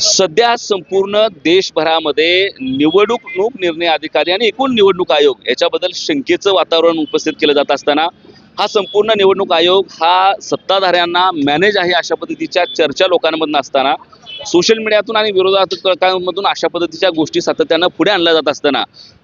सध्या संपूर्ण देशभरामध्ये निवडणूक निर्णय अधिकारी आणि एकूण निवडणूक आयोग याच्याबद्दल शंकेचं वातावरण उपस्थित केलं जात असताना हा संपूर्ण निवडणूक आयोग हा सत्ताधाऱ्यांना मॅनेज आहे अशा पद्धतीच्या चर्चा लोकांमधून असताना सोशल मीडियातून आणि विरोधातून अशा पद्धतीच्या गोष्टी सातत्यानं पुढे आणल्या जात असताना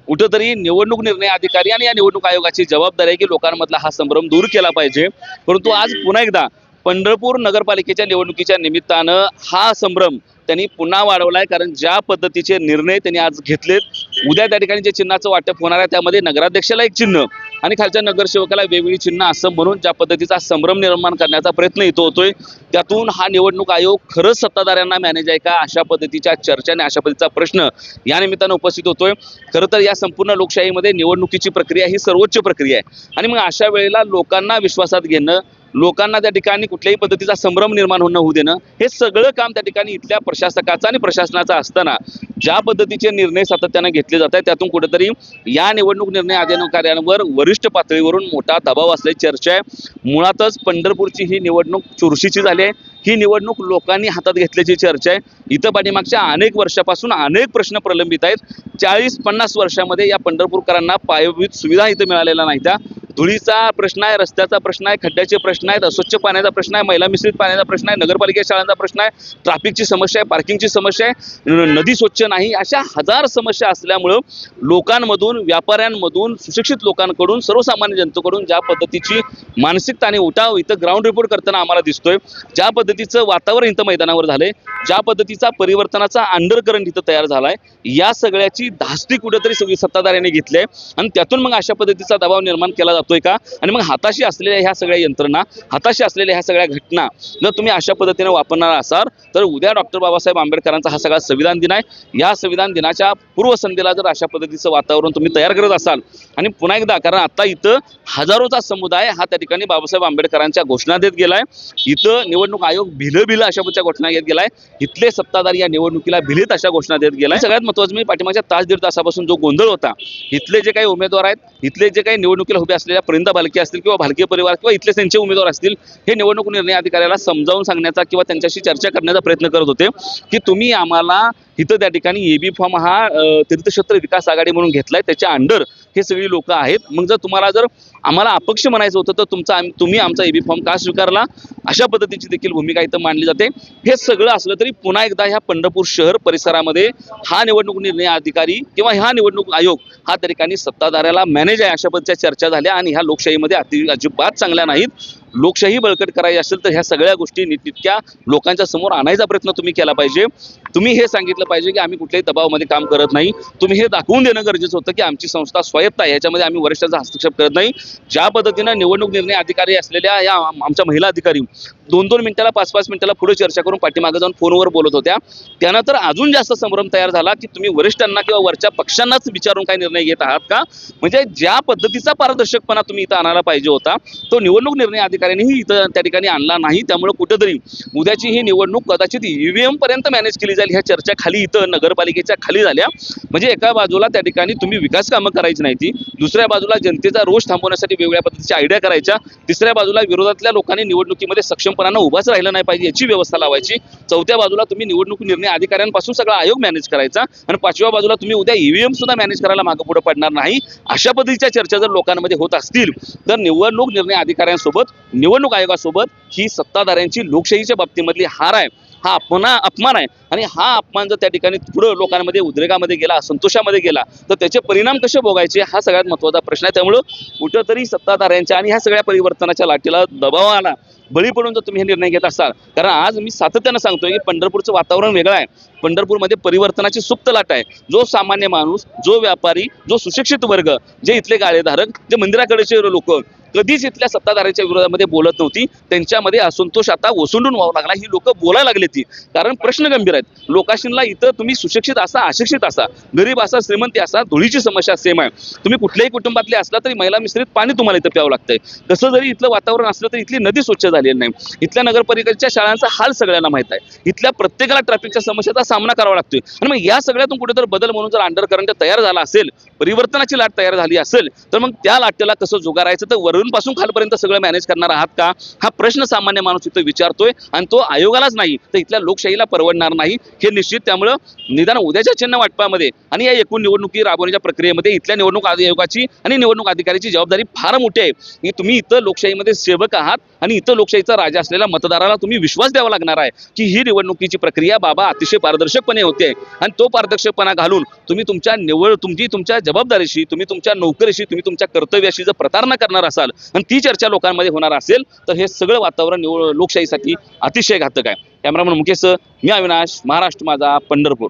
कुठंतरी निवडणूक निर्णय अधिकारी आणि या निवडणूक आयोगाची जबाबदारी आहे की लोकांमधला हा संभ्रम दूर केला पाहिजे. परंतु आज पुन्हा एकदा पंढरपूर नगरपालिकेच्या निवडणुकीच्या निमित्तानं हा संभ्रम त्यांनी पुन्हा वाढवलाय कारण ज्या पद्धतीचे निर्णय त्यांनी आज घेतलेत उद्या त्या ठिकाणी जे चिन्हाचं वाटप होणार आहे त्यामध्ये नगराध्यक्षाला एक चिन्ह आणि खालच्या नगरसेवकाला वेगवेगळी चिन्ह असं म्हणून ज्या पद्धतीचा संभ्रम निर्माण करण्याचा प्रयत्न इथं होतोय. त्यातून हा निवडणूक आयोग खरंच सत्ताधाऱ्यांना मॅनेज आहे का अशा पद्धतीच्या चर्चाने अशा पद्धतीचा प्रश्न या निमित्तानं उपस्थित होतोय. खरं तर या संपूर्ण लोकशाहीमध्ये निवडणुकीची प्रक्रिया ही सर्वोच्च प्रक्रिया आहे. आणि मग अशा वेळेला लोकांना विश्वासात घेणं लोकांना त्या ठिकाणी कुठल्याही पद्धतीचा संभ्रम निर्माण होणं होऊ देणं हे सगळं काम त्या ठिकाणी इथल्या प्रशासकाचं आणि प्रशासनाचं असताना ज्या पद्धतीचे निर्णय सातत्यानं घेतले जात आहेत त्यातून कुठेतरी या निवडणूक निर्णय अधिकाऱ्यांवर वरिष्ठ पातळीवरून मोठा दबाव असल्याची चर्चा आहे. मुळातच पंढरपूरची ही निवडणूक चुरशीची झाली आहे. ही निवडणूक लोकांनी हातात घेतल्याची चर्चा आहे. इथं पाठीमागच्या अनेक वर्षापासून अनेक प्रश्न प्रलंबित आहेत. चाळीस पन्नास वर्षामध्ये या पंढरपूरकरांना पायाभूत सुविधा इथं मिळालेल्या नाही त्या धुळीचा प्रश्न आहे रस्त्याचा प्रश्न आहे खड्ड्याचे प्रश्न आहेत अस्वच्छ पाण्याचा प्रश्न आहे महिला मिश्रित पाण्याचा प्रश्न आहे नगरपालिका शाळांचा प्रश्न आहे ट्रॅफिकची समस्या आहे पार्किंगची समस्या आहे न- नदी स्वच्छ नाही अशा हजार समस्या असल्यामुळं लोकांमधून व्यापाऱ्यांमधून सुशिक्षित लोकांकडून सर्वसामान्य जनतेकडून ज्या पद्धतीची मानसिकता आणि उठाव इथं ग्राउंड रिपोर्ट करताना आम्हाला दिसतोय ज्या पद्धतीचं वातावरण इथं मैदानावर झालंय ज्या पद्धतीचा परिवर्तनाचा अंडरकरंट इथं तयार झालाय या सगळ्याची धास्ती कुठेतरी सगळी सत्ताधाऱ्यांनी घेतली आहे आणि त्यातून मग अशा पद्धतीचा दबाव निर्माण केला जातोय का? आणि मग हाताशी असलेल्या ह्या सगळ्या यंत्रणा हाताशी असलेल्या ह्या सगळ्या घटना जर तुम्ही अशा पद्धतीने वापरणार असाल तर उद्या डॉक्टर बाबासाहेब आंबेडकरांचा हा सगळा संविधान दिन आहे. या संविधान दिनाच्या पूर्वसंध्येला जर अशा पद्धतीचं वातावरण तुम्ही तयार करत असाल आणि पुन्हा एकदा कारण आता इथं हजारोचा समुदाय हा त्या ठिकाणी बाबासाहेब आंबेडकरांच्या घोषणा देत गेलाय. इथं निवडणूक आयोग भिलं भिलं अशा पद्धतीच्या घोषणा घेत गेलाय. इथले सत्ताधारी या निवडणुकीला भिलीत अशा घोषणा देत गेलाय. सगळ्यात महत्वाचं मी पाठीमागच्या तास दीड तासापासून जो गोंधळ होता इथले जे काही उमेदवार आहेत इथले जे काही निवडणुकीला उभे असले असलेल्या परिंदा भालके असतील किंवा भालके परिवार किंवा इथले त्यांचे उमेदवार असतील हे निवडणूक निर्णय अधिकाऱ्याला समजावून सांगण्याचा किंवा त्यांच्याशी चर्चा करण्याचा प्रयत्न करत होते की तुम्ही आम्हाला इथं त्या ठिकाणी एबी फॉर्म हा तीर्थक्षेत्र विकास आघाडी म्हणून घेतलाय त्याच्या अंडर हे सगळी लोक आहेत. मग जर तुम्हाला जर आम्हाला अपक्ष म्हणायचं होतं तर तुमचा तुम्ही आमचा एबी फॉर्म का स्वीकारला? अशा पद्धतीची देखील भूमिका इथं मांडली जाते. हे सगळं असलं तरी पुन्हा एकदा ह्या पंढरपूर शहर परिसरामध्ये हा निवडणूक निर्णय अधिकारी किंवा हा निवडणूक आयोग हा त्या ठिकाणी सत्ताधाऱ्याला मॅनेज आहे अशा पद्धतीच्या चर्चा झाल्या आणि ह्या लोकशाहीमध्ये अति अजिबात चांगल्या नाहीत. लोकशाही बळकट करायची असेल तर ह्या सगळ्या गोष्टी तितक्या लोकांच्या समोर आणायचा प्रयत्न तुम्ही केला पाहिजे. तुम्ही हे सांगितलं पाहिजे की आम्ही कुठल्याही दबावामध्ये काम करत नाही. तुम्ही हे दाखवून देणं गरजेचं होतं की आमची संस्था स्वायत्त आहे. याच्यामध्ये आम्ही वरिष्ठांचा हस्तक्षेप करत नाही. ज्या पद्धतीनं निवडणूक निर्णय अधिकारी असलेल्या या आमच्या महिला अधिकारी दोन दोन मिनिटाला पाच पाच मिनिटाला पुढे चर्चा करून पाठीमागे जाऊन फोनवर बोलत होत्या. त्यानंतर अजून जास्त संभ्रम तयार झाला की तुम्ही वरिष्ठांना किंवा वरच्या पक्षांनाच विचारून काय निर्णय घेत आहात का? म्हणजे ज्या पद्धतीचा पारदर्शकपणा तुम्ही इथं आणायला पाहिजे होता तो निवडणूक निर्णय अधिकारी अधिकाऱ्यांनीही इथं त्या ठिकाणी आणला नाही. त्यामुळे कुठेतरी उद्याची ही निवडणूक कदाचित ईव्हीएम पर्यंत मॅनेज केली जाईल ह्या चर्चा खाली इथं नगरपालिकेच्या खाली झाल्या. म्हणजे एका बाजूला त्या ठिकाणी तुम्ही विकास कामं करायची नाही ती. दुसऱ्या बाजूला जनतेचा रोष थांबवण्यासाठी वेगळ्या पद्धतीच्या आयडिया करायच्या. तिसऱ्या बाजूला विरोधातल्या लोकांनी निवडणुकीमध्ये सक्षमपणानं उभाच राहिलं नाही पाहिजे याची व्यवस्था लावायची. चौथ्या बाजूला तुम्ही निवडणूक निर्णय अधिकाऱ्यांपासून सगळा आयोग मॅनेज करायचा. आणि पाचव्या बाजूला तुम्ही उद्या ईव्हीएम सुद्धा मॅनेज करायला मागं पुढे पडणार नाही. अशा पद्धतीच्या चर्चा जर लोकांमध्ये होत असतील तर निवडणूक निर्णय अधिकाऱ्यांसोबत निवडणूक आयोगासोबत ही सत्ताधाऱ्यांची लोकशाहीच्या बाबतीमधली हार आहे. हा अपना अपमान आहे. आणि हा अपमान जर त्या ठिकाणी पुढं लोकांमध्ये उद्रेकामध्ये गेला संतोषामध्ये गेला तर त्याचे परिणाम कसे भोगायचे हा सगळ्यात महत्त्वाचा प्रश्न आहे. त्यामुळं कुठंतरी सत्ताधाऱ्यांच्या आणि ह्या सगळ्या परिवर्तनाच्या लाटेला दबाव आला. बळी पडून जर तुम्ही हे निर्णय घेत असाल कारण आज मी सातत्यानं सांगतोय की पंढरपूरचं वातावरण वेगळं आहे. पंढरपूरमध्ये परिवर्तनाची सुप्त लाट आहे. जो सामान्य माणूस जो व्यापारी जो सुशिक्षित वर्ग जे इथले गाळेधारक जे मंदिराकडेचे लोक कधीच इथल्या सत्ताधाऱ्याच्या विरोधामध्ये बोलत नव्हती. त्यांच्यामध्ये असंतोष आता ओसंडून व्हावं लागला. ही लोक बोलायला लागली ती. कारण प्रश्न गंभीर आहेत. लोकाशींना इथं तुम्ही सुशिक्षित असा अशिक्षित असा गरीब असा श्रीमंती असा धुळीची समस्या सेम आहे. तुम्ही कुठल्याही कुटुंबातले असला तरी महिला मिश्रित पाणी तुम्हाला इथं प्यावं लागतंय. तसं जरी इथलं वातावरण असलं तरी इथली नदी स्वच्छ झालेली नाही. इथल्या नगरपालिकेच्या शाळांचा हाल सगळ्यांना माहीत आहे. इथल्या प्रत्येकाला ट्रॅफिकच्या समस्याचा सामना करावा लागतोय. आणि मग या सगळ्यातून कुठेतरी बदल म्हणून जर अंडर करंट तयार झाला असेल परिवर्तनाची लाट तयार झाली असेल तर मग त्या लाटेला कसं जुगारायचं? तर वर वरून पासून खालपर्यंत सगळं मॅनेज करणार आहात का? हा प्रश्न सामान्य माणूस इथं विचारतोय आणि तो आयोगालाच नाही तर इथल्या लोकशाहीला परवडणार नाही हे निश्चित त्यामुळं निदान उद्याच्या चिन्ह वाटपामध्ये आणि या एकूण निवडणुकी राबवण्याच्या प्रक्रियेमध्ये इथल्या निवडणूक आयोगाची आणि निवडणूक अधिकाऱ्याची जबाबदारी फार मोठी आहे. की तुम्ही इथं लोकशाहीमध्ये सेवक आहात आणि इथं लोकशाहीचा राजा असलेल्या मतदाराला तुम्ही विश्वास द्यावा लागणार आहे की ही निवडणुकीची प्रक्रिया बाबा अतिशय पारदर्शकपणे होते. आणि तो पारदर्शकपणा घालून तुम्ही तुमच्या निवड तुमची तुमच्या जबाबदारीशी तुम्ही तुमच्या नोकरीशी तुम्ही तुमच्या कर्तव्याशी जर प्रतारणा करणार असाल आणि ती चर्चा लोकांमध्ये होणार असेल तर हे सगळं वातावरण निवड लोकशाहीसाठी अतिशय घातक आहे. कॅमेरामन मुकेश मी अविनाश महाराष्ट्र माझा पंढरपूर.